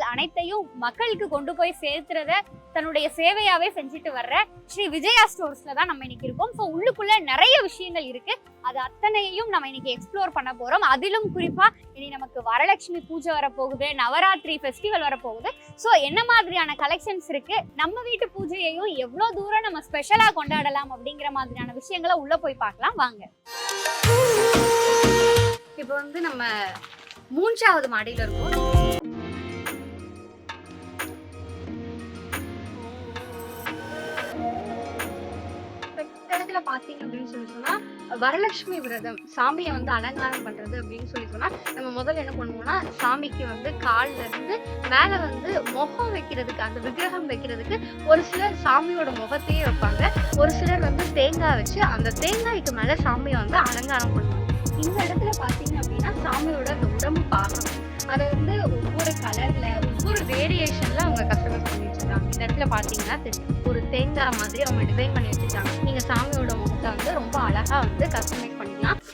விஷயங்கள் அனைத்தையும் மக்களுக்கு கொண்டு போய் சேர்த்துறத தன்னுடைய சேவையாவே செஞ்சுட்டு வர்ற ஸ்ரீ விஜயா ஸ்டோர்ஸ்ல தான் நம்ம இன்னைக்கு இருக்கோம். ஸோ உள்ளுக்குள்ள நிறைய விஷயங்கள் இருக்கு. அது அத்தனையும் நம்ம இன்னைக்கு எக்ஸ்ப்ளோர் பண்ண போறோம். அதிலும் குறிப்பா இனி நமக்கு வரலட்சுமி பூஜை வரப்போகுது நவராத்திரி ஃபெஸ்டிவல் வரப்போகுது. ஸோ என்ன மாதிரியான கலெக்ஷன்ஸ் இருக்கு? நம்ம வீட்டு பூஜையையும் எவ்வளோ தூரம் நம்ம ஸ்பெஷலா கொண்டாடலாம் அப்படிங்கிற மாதிரியான விஷயங்களை உள்ள போய் பார்க்கலாம். வாங்க. இப்போ வந்து நம்ம மூன்றாவது மாடியில் இருக்கோம். விரதத்துல பாத்தீங்க அப்படின்னு சொல்லி சொன்னா வரலட்சுமி விரதம் சாமியை வந்து அலங்காரம் பண்றது அப்படின்னு சொல்லி சொன்னா நம்ம முதல்ல என்ன பண்ணுவோம்னா சாமிக்கு வந்து கால்ல இருந்து மேல வந்து முகம் வைக்கிறதுக்கு அந்த விக்கிரகம் வைக்கிறதுக்கு ஒரு சிலர் சாமியோட முகத்தையே வைப்பாங்க. ஒரு சிலர் வந்து தேங்காய் வச்சு அந்த தேங்காய்க்கு மேல சாமியை வந்து அலங்காரம் பண்ணுவாங்க. இந்த இடத்துல பாத்தீங்க அப்படின்னா சாமியோட அந்த உடம்பு பாகம். அதை வந்து ஒவ்வொரு கலர்ல ஒவ்வொரு வேரியேஷன்ல அவங்க கஸ்டமைஸ் பண்ணி வச்சிருக்காங்க. இந்த இடத்துல பாத்தீங்கன்னா தெரியும். ஒரு தேங்காய் மாதிரி அவங்க டிசைன் பண்ணி வச்சிருக்காங்க. அழகாக வந்து கஸ்டமைஸ் பண்ணிக்கலாம்.